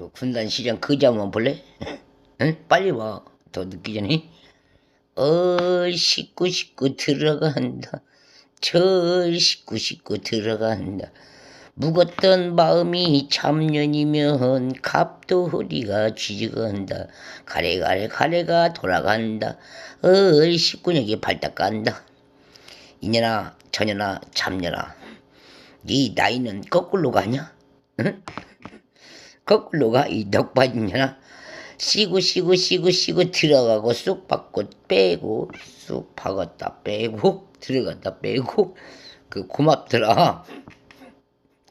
그 군단 시장 한번 볼래? 응? 빨리 와. 더 늦기 전에. 어, 씻고 씻고 들어간다. 저 씻고 씻고 들어간다. 묵었던 마음이 참년이면 갑도 허리가 쥐지간다. 가래가래 가래가 돌아간다. 어, 식구녁이 발딱 간다. 이년아, 저년아, 참년아. 네 나이는 거꾸로 가냐? 응? 거꾸로 가, 이 넉바지년아. 쉬고 쉬고 쉬고 쉬고 들어가고 쑥 받고 빼고 쑥 박았다 빼고 들어갔다 빼고 그 고맙더라.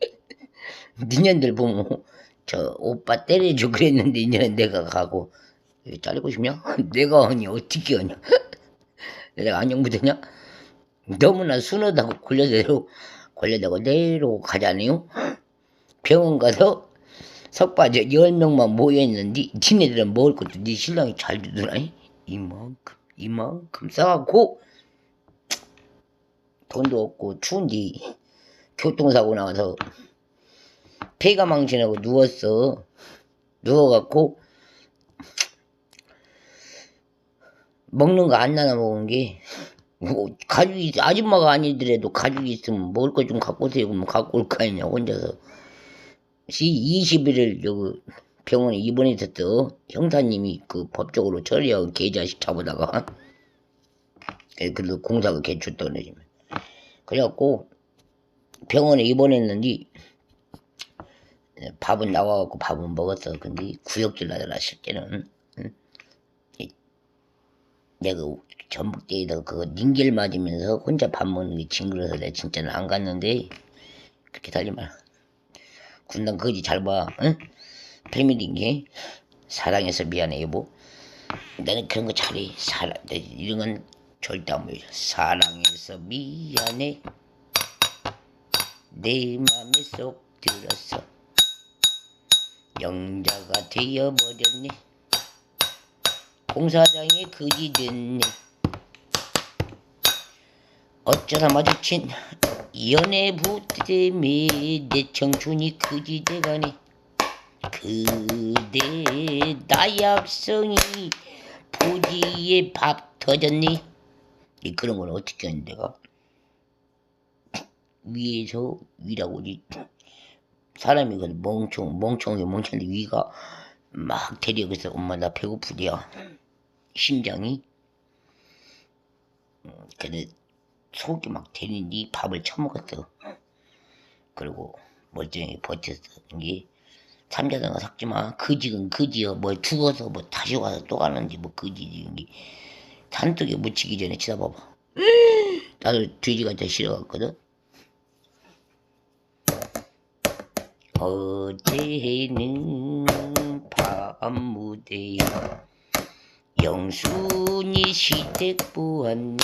니년들 보면 저 오빠 때려줘 그랬는데 이년은 내가 가고 왜 자르고 싶냐? 내가 하니 어떻게 하냐? 내가 안녕 묻었냐? 너무나 순하다고 걸려대로 걸려대고 내로 가자네요. 병원 가서 석바지 열 명만 모여있는데 지네들은 먹을 것도 네 신랑이 잘 주더라니 이만큼 이만큼 싸갖고 돈도 없고 추운데 교통사고 나와서 폐가 망신하고 누웠어. 누워갖고 먹는 거 안 나눠 먹은 게 뭐, 가족이 아줌마가 아니더라도 가족이 있으면 먹을 거 좀 갖고 오세요. 그러면 갖고 올 거 아니냐 혼자서 21일 여기 병원에 입원해 있었어. 형사님이 그 법적으로 처리하고 개자식 잡아다가. 그래도 공사가 개쳤다 그러지 그래갖고 병원에 입원했는데 밥은 나와갖고 밥은 먹었어. 근데 구역질 나더라 실제는. 내가 전북대에다가 그거 닌겔 맞으면서 혼자 밥 먹는 게 징그러서 내가 진짜는 안 갔는데. 그렇게 마라 군단 거지 잘 봐, 응? 패밀리인게 사랑해서 미안해 여보. 나는 그런 거 잘해. 사랑 내 이런 건 절대 안 보여줘. 사랑해서 미안해. 내 맘에 쏙 들었어. 영자가 되어버렸네. 공사장에 거지 됐네. 어쩌다 마주친 연애 부 때문에 내 청춘이 그지 돼가네 그대 나약성이 부지에 밥 터졌니? 이 그런 건 어떻게 하는 내가? 위에서 위라고 지. 사람이 그 멍청 멍청하게 멍청한데 위가 막 데려가서 엄마 나 배고프대요. 심장이. 음, 근데 속이 막 되는지 밥을 처먹었어. 그리고 멀쩡히 버텼어. 이게 삼자당가 삭지 마. 그지는 그지여. 뭐 죽어서 뭐 다시 와서 또 가는지 뭐 그지지. 이게 산속에 묻히기 전에 치다봐봐. 나도 돼지가 더 싫어갔거든. 어제는 밤무대에 영순이 시댁 보았네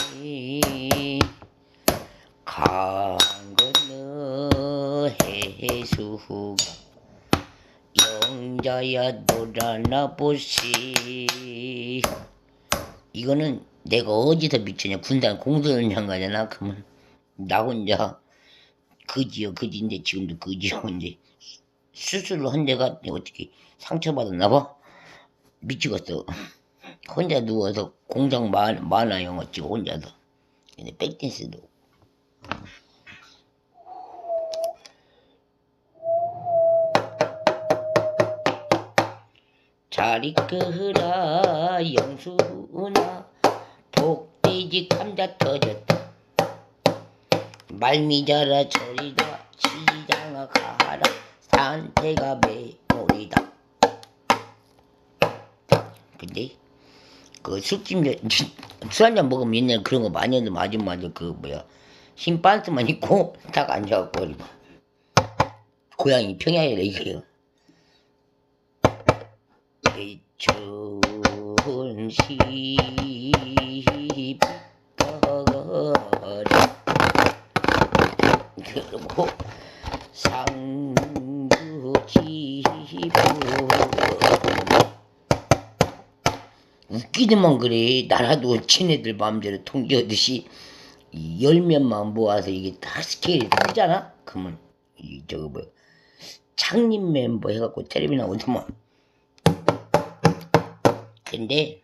강 건너 해수가 영자야 놀아나 보시. 이거는 내가 어디서 미쳤냐? 군단 공소연장 가잖아 그러면 나 혼자 그지요 그지인데 지금도 그지요 근데 수술을 한 데가 어떻게 상처받았나 봐? 미치겠어 혼자 누워서 공장 만, 만화 영화 찍고 혼자서. 근데 백댄스도 잘 이끌어라 영수나 복돼지 감자 터졌다. 말미자라 저리가 시장아 가라. 산태가 메모리다. 근데 그 술집 술 한잔 먹으면 옛날 그런 거 많이 했는데 아줌마들 그 뭐야 흰 반스만 입고 딱 앉아갖고 그리고 고향이 내 좋은 시바거리 그리고 상주지부 웃기지만 그래 나라도 지네들 마음대로 통제하듯이 이 열면만 모아서 이게 다 스케일이 크잖아 그러면 이 저거 뭐 창립 멤버 해갖고 텔레비 나오더만. 근데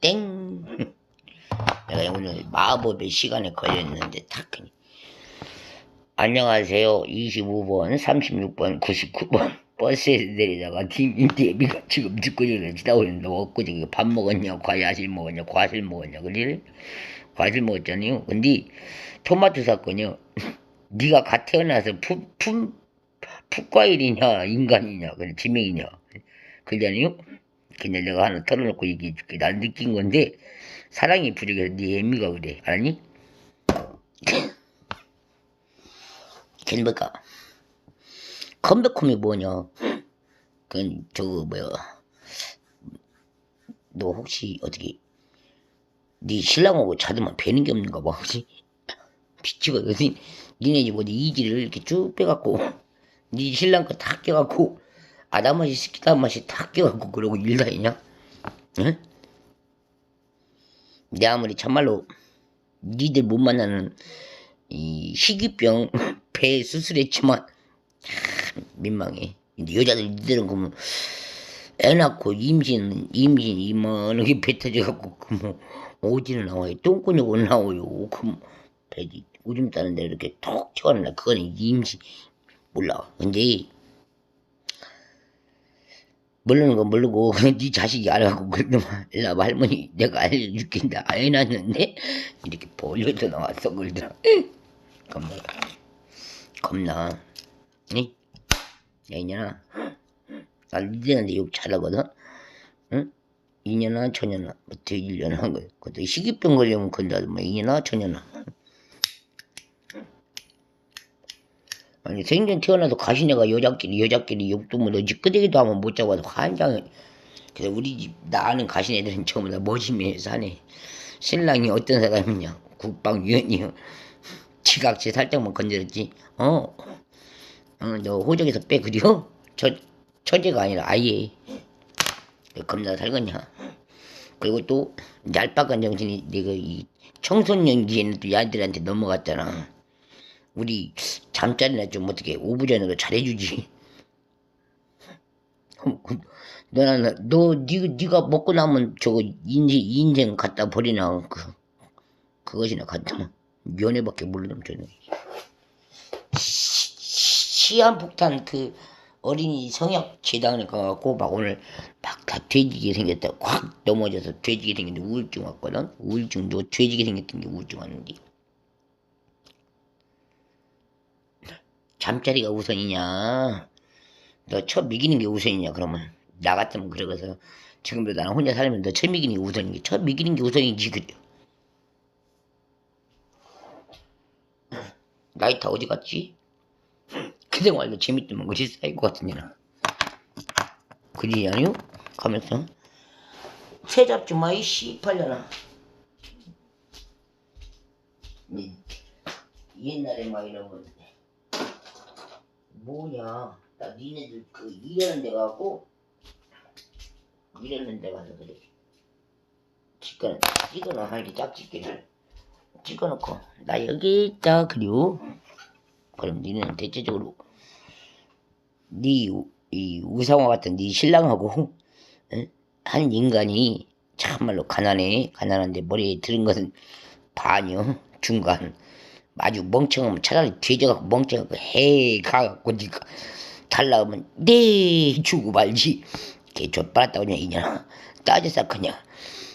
땡. 내가 오늘 마법의 시간에 걸렸는데 탁 그냥. 안녕하세요. 25번, 36번, 99번 버스에서 내리다가 팀 대비가 지금 뒷구녕을 지나고 있는데 엊그저께 밥 먹었냐, 과일 먹었냐, 과실 먹었냐, 그래? 과실 먹었잖아요. 근데 토마토 샀거든요. 네가 갓 태어나서 푸, 푸, 풋과일이냐, 인간이냐, 그래, 지명이냐. 그러잖아요. 그냥 내가 하나 털어놓고 얘기해줄게. 난 느낀 건데 사랑이 부족해서 네 애미가 그래. 아니? 뭐까? 컴백홈이 뭐냐? 그건 저거 뭐야? 너 혹시 어떻게 네 신랑하고 자드만 배는 게 없는가 봐, 그지? 비치가 어디 니네 집 어디 이지를 이렇게 쭉 빼갖고 네 신랑 거 다 껴갖고 아다맛이 스키다맛이 다 껴갖고 그러고 일다 했냐? 응? 내 아무리 참말로 니들 못 만나는 이 희귀병 배 수술했지만 참 민망해. 근데 여자들 니들은 그러면 애 낳고 임신 임신 이만하게 배 터져갖고 그뭐 오지는 나와요. 똥꾸녕은 나와요. 그럼 배지 오줌 싸는데 이렇게 톡 튀어나와. 그거는 임신 몰라. 근데 모르는 건 모르고 네 자식이 알아갖고 그러더만 일로 할머니 내가 알려줄게 애 낳았는데 이렇게 벌려서 나왔어 그러더라 겁나 겁나 응? 야 이년아. 나 니들한테 욕 잘하거든. 응? 이년아 처년아. 뭐 돼지려나 거 그것도 희귀병 걸리면 건다도 뭐 이년아 처년아. 아니 생전 태어나서 가시네가 여자끼리 여자끼리 욕도 못 하지 끄대기도 하면 못 잡아도 환장해. 그래서 우리 집 나 아는 가시네들은 전부 다 머지매에 사네. 신랑이 어떤 사람이냐? 국방위원이요. 지각지 살짝만 건드렸지. 어, 어, 너 호적에서 빼 그려? 저 처제가 아니라 아예. 겁나 살겠냐? 그리고 또 얄팍한 정신이 내가 이 청소년기에는 또 야들한테 넘어갔잖아. 우리 잠자리나 좀 어떻게 오부 전으로 잘해주지. 너나 너 니, 니가 먹고 나면 저거 인생 인생 갖다 버리나? 그 그것이나 갖다 면회밖에 모르는 저는 시한폭탄 그 어린이 성역 재단에 가갖고 막 오늘 막 다 돼지게 생겼다 확 넘어져서 돼지게 생겼는데 우울증 왔거든 우울증도 돼지게 생겼던 게 우울증 왔는데 잠자리가 우선이냐? 너첫 미기는 게 우선이냐? 그러면 나 같으면 그러고서 지금도 나는 혼자 살면 너첫 미기는 게 우선인 게첫 미기는 게 우선이지 그래. 라이터 어디 갔지? 그동안도 재밌더만 그지 쌓일 것 같은데나. 그리 아니요? 가면서. 새 잡지 마이 씨팔려나. 옛날에 막 이러면 뭐냐. 나 니네들 그 일하는 데 가고 일하는 데 가서 그래. 찍어 찍어놔 이렇게 짝짓기를 찍어놓고. 나 여기 있다 그리고. 그럼 니는 대체적으로 니이 우상화 같은 니 신랑하고 에? 한 인간이 참말로 가난해 가난한데 머리에 들은 것은 반이요. 중간. 아주 멍청하면 차라리 뒤져갖고 멍청하고 헤 가갖고 니가 달라하면 네 주고 말지. 걔 좆빨았다 그냥 이년아 따져서 그냥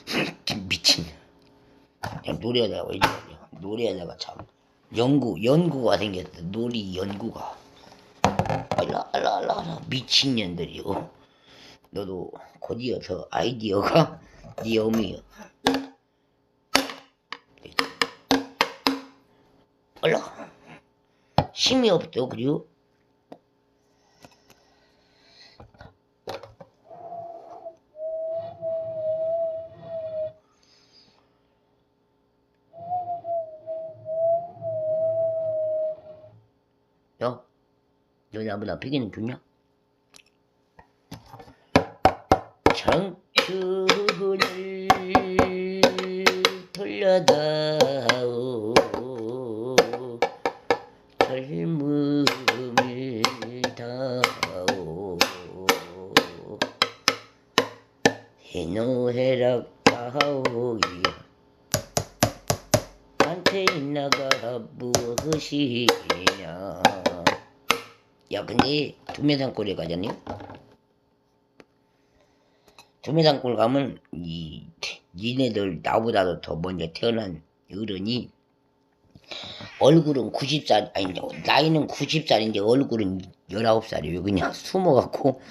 미친. 노래하다가 이제 노래하다가 참 연구 연구가 생겼다 놀이 연구가 알라 알라 알라 알라. 미친년들이요 너도 곧이어 저 아이디어가 네 어미여. 올라. 힘이 없죠 그리고? 야, 너희 아버지 아프기는 좋냐? 청춘을 돌려다오 젊음이 다오 해노해락 다오이야 한테 나가 무엇이냐 야 근데 두메산골에 가잖니? 두메산골 가면 이 니네들 나보다도 더 먼저 태어난 어른이 얼굴은 90살 아니 나이는 90살인데 얼굴은 19살이에요. 그냥 숨어갖고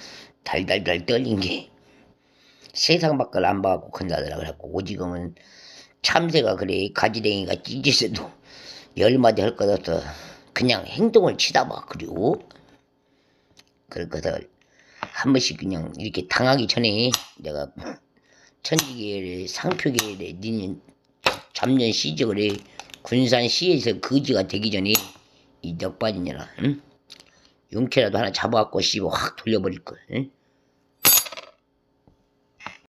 달달달 떨린 게 세상 밖을 안 봐갖고 큰다더라 그래갖고 오지금은 참새가 그래. 가지랭이가 찢어져도 열마디 할것 없어 그냥 행동을 치다 봐 그리고 그럴 것을 한 번씩 그냥 이렇게 당하기 전에 내가 천지계를 상표계를 니는 잡년 시적을 해 군산 시에서 거지가 되기 전에 이 넉바지냐라 응? 용케라도 하나 잡아갖고 씹어 확 돌려버릴 걸 응?